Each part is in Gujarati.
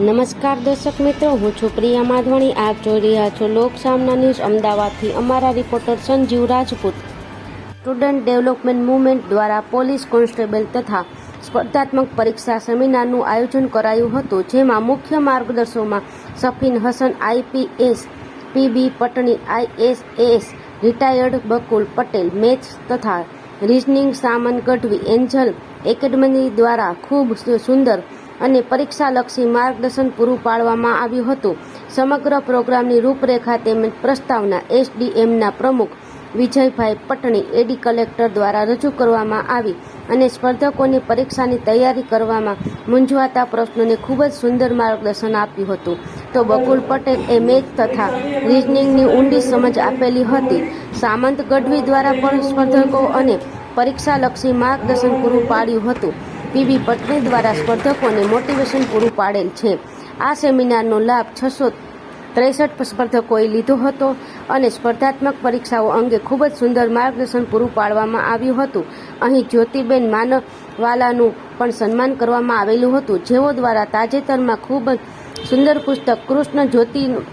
નમસ્કાર દર્શક મિત્રો, હું છું પ્રિયા માધવણી. આપ જોઈ રહ્યા છો લોકસામના ન્યૂઝ. અમદાવાદથી અમારા reporter Sanjeev Rajput. Student development movement દ્વારા પોલીસ કોન્સ્ટેબલ તથા સ્પર્ધાત્મક પરીક્ષા સેમિનારનું આયોજન કરાયું હતું, જેમાં મુખ્ય માર્ગદર્શોમાં Safin Hasan, IPS, PB Patni, ISS, retired Bakul Patel, maths તથા reasoning Saman Gadhvi, Angel Academy દ્વારા ખૂબ સુંદર અને પરીક્ષાલક્ષી માર્ગદર્શન પૂરું પાડવામાં આવ્યું હતું. સમગ્ર પ્રોગ્રામની રૂપરેખા તેમજ પ્રસ્તાવના એસડીએમના પ્રમુખ વિજયભાઈ પટણી, એડી કલેક્ટર દ્વારા રજૂ કરવામાં આવી અને સ્પર્ધકોની પરીક્ષાની તૈયારી કરવામાં મૂંઝવાતા પ્રશ્નોને ખૂબ જ સુંદર માર્ગદર્શન આપ્યું હતું. તો બકુલ પટેલ એ મેથ તથા રિઝનિંગની ઊંડી સમજ આપેલી હતી. સામંત ગઢવી દ્વારા પણ સ્પર્ધકો અને પરીક્ષાલક્ષી માર્ગદર્શન પૂરું પાડ્યું હતું. પીવી પટેલ દ્વારા સ્પર્ધકોને મોટિવેશન પૂરું પાડેલ છે. આ સેમિનારનો લાભ છસો ત્રેસઠ સ્પર્ધકોએ લીધો હતો અને સ્પર્ધાત્મક પરીક્ષાઓ અંગે ખૂબ જ સુંદર માર્ગદર્શન પૂરું પાડવામાં આવ્યું હતું. અહીં જ્યોતિબેન માનવાલાનું પણ સન્માન કરવામાં આવેલું હતું. જેઓ દ્વારા તાજેતરમાં ખૂબ જ સુંદર પુસ્તક કૃષ્ણ જ્યોતિનું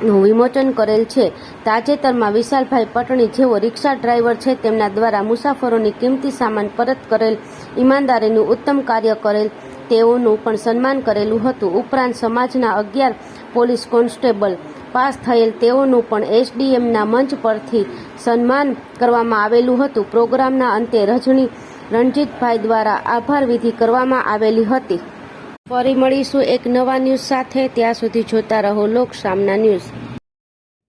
નું વિમોચન કરેલ છે. તાજેતરમાં વિશાલભાઈ પટણી જેઓ રિક્ષા ડ્રાઈવર છે તેમના દ્વારા મુસાફરોની કિંમતી સામાન પરત કરેલ, ઈમાનદારીનું ઉત્તમ કાર્ય કરેલ, તેઓનું પણ સન્માન કરેલું હતું. ઉપરાંત સમાજના અગિયાર પોલીસ કોન્સ્ટેબલ પાસ થયેલ તેઓનું પણ એસડીએમના મંચ પરથી સન્માન કરવામાં આવેલું હતું. પ્રોગ્રામના અંતે રજણી રણજીતભાઈ દ્વારા આભાર વિધિ કરવામાં આવેલી હતી. ફરી મળીશું એક નવા ન્યૂઝ સાથે. ત્યાં સુધી જોતા રહો લોક સામના ન્યૂઝ.